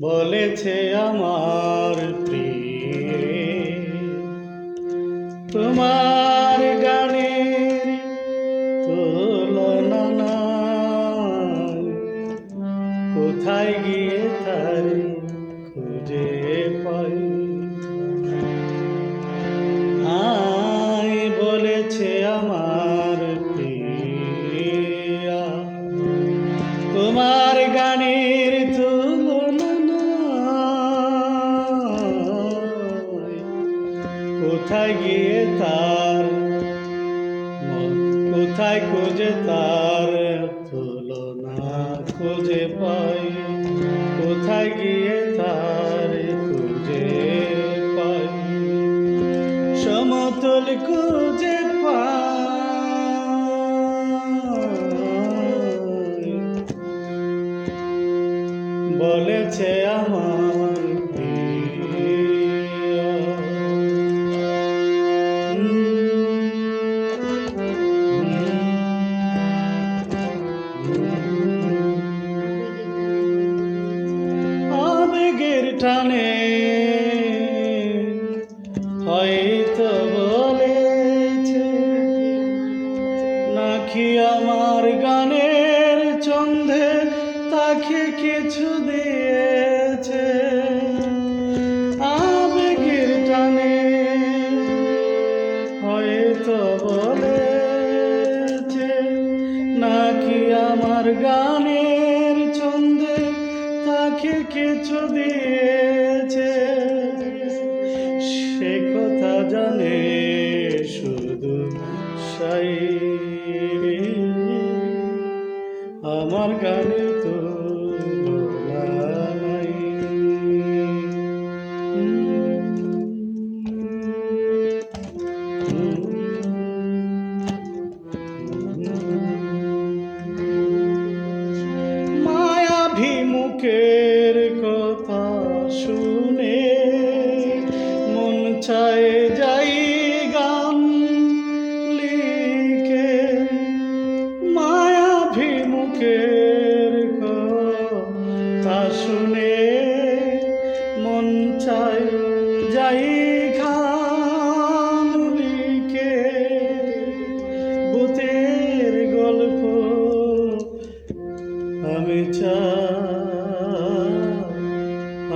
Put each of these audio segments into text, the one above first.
বলেছে আমার প্রিয়। তোমার নাই। কোথায় গিয়ে তার খুঁজে পাই? কোথায় গিয়ে তার কোথায় খুঁজে তার তুলনা খুঁজে পাই? কোথায় গিয়ে তার খুঁজে পাই? সমতল খুঁজে পাই। বলেছে আমার আবেগের টানে বলেছে নাকি আমার গানের চন্ধে তাকে কিছু হয়তো বলেছে নাকি আমার গানের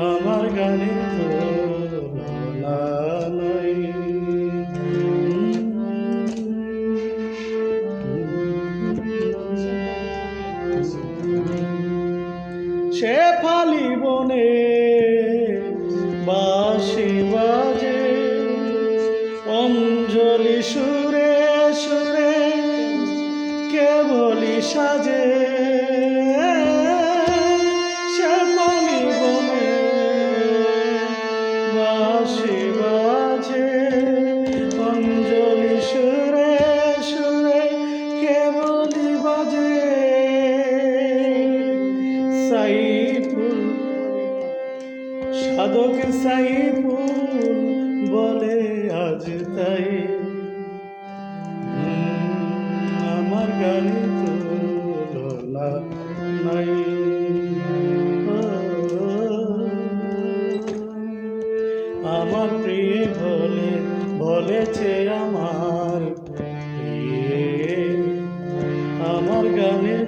আমার গানে সে ফালি বনে বাসি বাজে অঞ্জলি সুরে সুরে কেবলি সাজে। সাধক সাইফুল বলে আজ তাই। আমার গানে তুলনা নাই। আমার প্রিয় বলে, বলেছে আমার। আমার গানে তুলনা